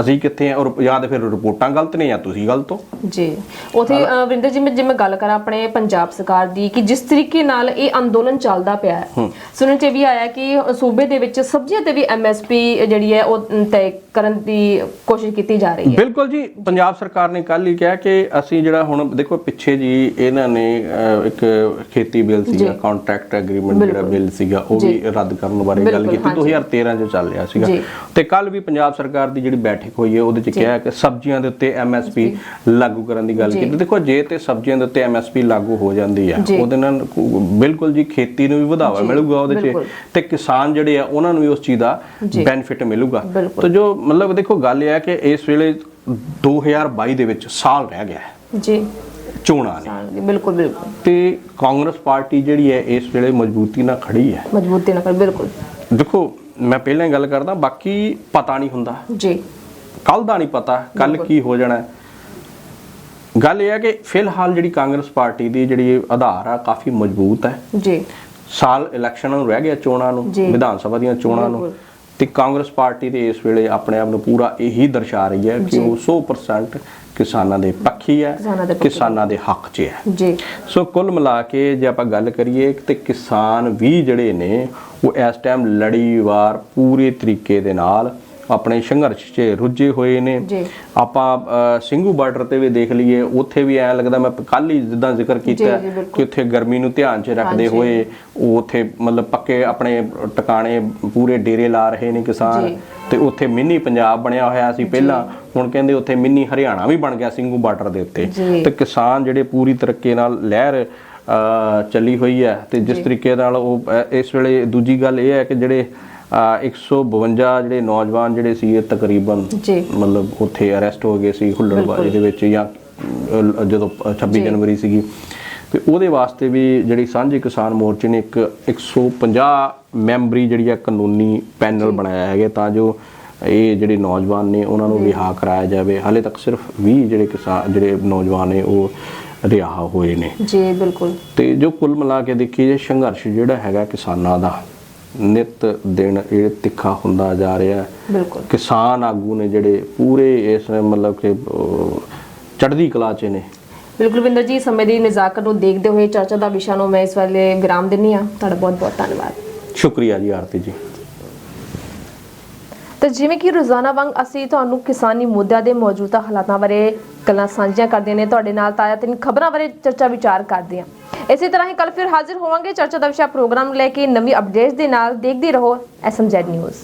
ਅਸੀਂ ਕਿੱਥੇ ਆ ਔਰ ਜਾਂ ਤਾਂ ਫਿਰ ਰਿਪੋਰਟਾਂ ਗਲਤ ਨੇ ਜਾਂ ਤੁਸੀਂ ਗਲਤ ਹੋ। ਜੀ। ਉਥੇ ਵਰਿੰਦਰ ਜੀ ਮੈਂ ਜੇ ਮੈਂ ਗੱਲ ਕਰਾਂ ਆਪਣੇ ਪੰਜਾਬ ਸਰਕਾਰ ਦੀ ਕਿ ਜਿਸ ਤਰੀਕੇ ਨਾਲ ਇਹ ਅੰਦੋਲਨ ਚੱਲਦਾ ਪਿਆ ਹੈ ਸੁਣਨ ਚ ਵੀ ਆਇਆ ਕਿ ਸੂਬੇ ਦੇ ਵਿੱਚ ਸਬਜ਼ੀਆਂ ਤੇ ਵੀ ਐਮਐਸਪੀ ਜਿਹੜੀ ਹੈ ਉਹ ਤੈਅ ਕਰਨ ਦੀ ਕੋਸ਼ਿਸ਼ ਕੀਤੀ ਜਾ ਰਹੀ ਹੈ। ਬਿਲਕੁਲ ਜੀ ਪੰਜਾਬ ਸਰਕਾਰ ਨੇ ਕੱਲ ਹੀ ਕਿਹਾ ਕਿ ਅਸੀਂ ਜਿਹੜਾ ਹੁਣ ਦੇਖੋ ਪਿੱਛੇ ਜੀ ਇਹਨਾਂ ਨੇ ਇੱਕ ਖੇਤੀ ਬਿੱਲ ਸੀਗਾ ਕੰਟਰੈਕਟ ਐਗਰੀਮੈਂਟ ਜਿਹੜਾ ਬਿੱਲ ਸੀਗਾ ਉਹ ਵੀ ਰੱਦ ਕਰਨ ਬਾਰੇ ਗੱਲ ਕੀਤੀ। 2013 ਚ ਚੱਲ ਰਿਹਾ ਸੀਗਾ। ਤੇ ਕੱਲ ਵੀ ਪੰਜਾਬ ਸਰਕਾਰ ਦੀ ਜਿਹੜੀ ਬੈਠਕ ਹੋਈ ਹੈ ਉਹਦੇ ਚ ਕਿਹਾ ਕਿ ਸਬਜ਼ੀਆਂ ਦੇ ਉੱਤੇ ਐਮਐਸਪੀ ਲਾਗੂ ਕਰਨ ਦੀ ਗੱਲ ਕੀਤੀ। ਦੇਖੋ ਜੇ ਤੇ ਸਬਜ਼ੀਆਂ ਦੇ ਉੱਤੇ ਐਮਐਸਪੀ ਲਾਗੂ ਹੋ ਜਾਂਦੀ ਹੈ। ਉਹਦੇ ਨਾਲ ਬਿਲਕੁਲ ਜੀ ਖੇਤੀ ਨੂੰ ਵੀ ਵਧਾਵਾ ਮਿਲੂਗਾ ਉਹਦੇ ਚ। ਤੇ ਕਿਸਾਨ ਜਿਹੜੇ ਆ ਉਹਨਾਂ ਨੂੰ ਵੀ ਉਸ ਚੀਜ਼ ਦਾ। ਬੈਨੀਫਿਟ ਮਿਲੂਗਾ। ਤੇ ਜੋ ਮਤਲਬ ਦੇਖੋ ਗੱਲ ਇਹ ਹੈ ਕਿ ਇਸ ਵੇਲੇ 2022 ਦੇ ਵਿੱਚ ਸਾਲ ਰਹਿ ਗਿਆ ਹੈ। ਜੀ। ਚੋਣਾਂ ਨੇ। ਬਿਲਕੁਲ ਬਿਲਕੁਲ। ਤੇ ਕਾਂਗਰਸ ਪਾਰਟੀ ਜਿਹੜੀ ਹੈ ਇਸ ਵੇਲੇ ਮਜ਼ਬੂਤੀ ਨਾਲ ਖੜੀ ਹੈ। ਮਜ਼ਬੂਤੀ ਨਾਲ ਬਿਲਕੁਲ। ਦੇਖੋ ਮੈਂ ਪਹਿਲਾਂ ਹੀ ਗੱਲ ਕਰਦਾ ਬਾਕੀ ਪਤਾ ਨਹੀਂ ਹੁੰਦਾ। ਜੀ। ਕੱਲ ਦਾ ਨਹੀਂ ਪਤਾ ਕੱਲ ਕੀ ਹੋ ਜਾਣਾ। ਗੱਲ ਇਹ ਹੈ ਕਿ ਫਿਲਹਾਲ ਜਿਹੜੀ ਕਾਂਗਰਸ ਪਾਰਟੀ ਦੀ ਜਿਹੜੀ ਆਧਾਰ ਆ ਕਾਫੀ ਮਜ਼ਬੂਤ ਹੈ ਜੀ ਸਾਲ ਇਲੈਕਸ਼ਨਾਂ ਨੂੰ ਰਹਿ ਗਿਆ ਚੋਣਾਂ ਨੂੰ। ਵਿਧਾਨ ਸਭਾ ਦੀਆਂ ਚੋਣਾਂ ਨੂੰ। ਤੇ ਕਾਂਗਰਸ ਪਾਰਟੀ ਤੇ ਇਸ ਵੇਲੇ ਆਪਣੇ ਆਪ ਨੂੰ ਪੂਰਾ ਇਹੀ ਦਰਸਾ ਰਹੀ ਹੈ ਕਿ ਉਹ 100% ਕਿਸਾਨਾਂ ਦੇ ਪੱਖੀ ਹੈ ਦੇ। ਕਿਸਾਨਾਂ ਦੇ ਹੱਕ 'ਚ ਹੈ ਜੀ ਸੋ ਕੁੱਲ ਮਿਲਾ ਕੇ ਜੇ ਆਪਾਂ ਗੱਲ ਕਰੀਏ ਤੇ ਕਿਸਾਨ ਵੀ ਜਿਹੜੇ ਨੇ ਉਹ ਇਸ ਟਾਈਮ ਲੜੀਵਾਰ ਪੂਰੇ ਤਰੀਕੇ ਦੇ ਨਾਲ ਆਪਣੇ ਸੰਘਰਸ਼ 'ਚ ਰੁੱਝੇ ਹੋਏ ਨੇ। ਆਪਾਂ ਸਿੰਘੂ ਬਾਰਡਰ ਤੇ ਵੀ ਦੇਖ ਲਈਏ ਉੱਥੇ ਵੀ ਐ ਲੱਗਦਾ ਮੈਂ ਕੱਲ ਹੀ ਜਿੱਦਾਂ ਜ਼ਿਕਰ ਕੀਤਾ। ਕਿ ਉੱਥੇ ਗਰਮੀ ਨੂੰ ਧਿਆਨ 'ਚ ਰੱਖਦੇ। ਹੋਏ ਉਹ ਉੱਥੇ ਮਤਲਬ ਪੱਕੇ ਆਪਣੇ ਟਿਕਾਣੇ ਪੂਰੇ ਡੇਰੇ ਲਾ ਰਹੇ ਨੇ ਕਿਸਾਨ। ਤੇ ਉੱਥੇ ਮਿੰਨੀ ਪੰਜਾਬ ਬਣਿਆ ਹੋਇਆ ਸੀ ਪਹਿਲਾਂ ਹੁਣ ਕਹਿੰਦੇ ਉੱਥੇ ਮਿੰਨੀ ਹਰਿਆਣਾ ਵੀ ਬਣ ਗਿਆ ਸਿੰਘੂ ਬਾਰਡਰ ਦੇ ਉੱਤੇ। ਤੇ ਕਿਸਾਨ ਜਿਹੜੇ ਪੂਰੀ ਤਰੀਕੇ ਨਾਲ ਲਹਿਰ ਚੱਲੀ ਹੋਈ ਹੈ ਤੇ ਜਿਸ ਤਰੀਕੇ ਨਾਲ ਉਹ ਇਸ ਵੇਲੇ ਦੂਜੀ ਗੱਲ ਇਹ ਹੈ ਕਿ ਜਿਹੜੇ 152 ਜਿਹੜੇ ਨੌਜਵਾਨ ਜਿਹੜੇ ਸੀ ਇਹ ਤਕਰੀਬਨ ਜੀ। ਮਤਲਬ ਉੱਥੇ ਅਰੈਸਟ ਹੋ ਗਏ ਸੀ ਹੁੱਲੜਬਾਜ਼ੀ ਦੇ ਵਿੱਚ ਜਾਂ ਜਦੋਂ ਅ, 26 ਜਨਵਰੀ ਸੀਗੀ। ਤੇ ਉਹਦੇ ਵਾਸਤੇ ਵੀ ਜਿਹੜੀ ਸਾਂਝੇ ਕਿਸਾਨ ਮੋਰਚੇ ਨੇ ਇੱਕ 150 ਮੈਂਬਰੀ ਜਿਹੜੀ ਹੈ ਕਾਨੂੰਨੀ ਪੈਨਲ ਬਣਾਇਆ ਹੈਗਾ ਤਾਂ ਜੋ ਇਹ ਜਿਹੜੇ ਨੌਜਵਾਨ ਨੇ ਉਹਨਾਂ ਨੂੰ ਰਿਹਾ ਕਰਾਇਆ ਜਾਵੇ। ਹਾਲੇ ਤੱਕ ਸਿਰਫ 20 ਜਿਹੜੇ ਕਿਸਾਨ ਜਿਹੜੇ ਨੌਜਵਾਨ ਨੇ ਉਹ ਰਿਹਾ ਹੋਏ ਨੇ। ਜੀ ਬਿਲਕੁਲ। ਤੇ ਜੋ ਕੁੱਲ ਮਿਲਾ ਕੇ ਦੇਖੀਏ ਸੰਘਰਸ਼ ਜਿਹੜਾ ਹੈਗਾ ਕਿਸਾਨਾਂ ਦਾ ਨਿਤ ਦਿਨ ਇਹ ਤਿੱਖਾ ਹੁੰਦਾ ਜਾ ਰਿਹਾ ਹੈ। ਕਿਸਾਨ ਆਗੂ ਨੇ ਜਿਹੜੇ ਪੂਰੇ ਇਸ ਮਤਲਬ ਕਿ ਚੜ੍ਹਦੀ ਕਲਾ 'ਚ ਨੇ। ਬਿਲਕੁਲ ਵਿੰਦਰ ਜੀ ਸਮੇਂ ਦੀ ਨਜ਼ਾਕਤ ਨੂੰ ਦੇਖਦੇ ਹੋਏ ਚਰਚਾ ਦਾ ਵਿਸ਼ਾ ਨੂੰ ਮੈਂ ਇਸ ਵੇਲੇ ਵਿਰਾਮ ਦਿੰਨੀ ਆ ਤੁਹਾਡਾ ਬਹੁਤ ਬਹੁਤ ਧੰਨਵਾਦ। ਸ਼ੁਕਰੀਆ ਜੀ ਆਰਤੀ ਜੀ। ਤਾਂ ਜਿਵੇਂ ਕਿ ਰੋਜ਼ਾਨਾ ਵਾਂਗ ਅਸੀਂ ਤੁਹਾਨੂੰ ਕਿਸਾਨੀ ਮੁੱਦਿਆਂ ਦੇ ਮੌਜੂਦਾ ਹਾਲਾਤਾਂ ਬਾਰੇ ਗੱਲਾਂ ਸਾਂਝੀਆਂ ਕਰਦੇ ਨੇ। ਤੁਹਾਡੇ ਨਾਲ ਤਾਜ਼ਾ ਤਿੰਨ ਖਬਰਾਂ ਬਾਰੇ ਚਰਚਾ ਵਿਚਾਰ ਕਰਦੇ ਹਾਂ। ਇਸੇ ਤਰ੍ਹਾਂ ਹੀ ਕੱਲ ਫਿਰ ਹਾਜ਼ਰ ਹੋਵਾਂਗੇ। ਚਰਚਾ ਦਾ ਵਿਸ਼ਾ ਪ੍ਰੋਗਰਾਮ ਨੂੰ ਲੈ ਕੇ ਨਵੀਂ ਅਪਡੇਟਸ ਦੇ ਨਾਲ ਦੇਖਦੇ ਰਹੋ ਐਸਐਮਜ਼ੈਡ ਨਿਊਜ਼।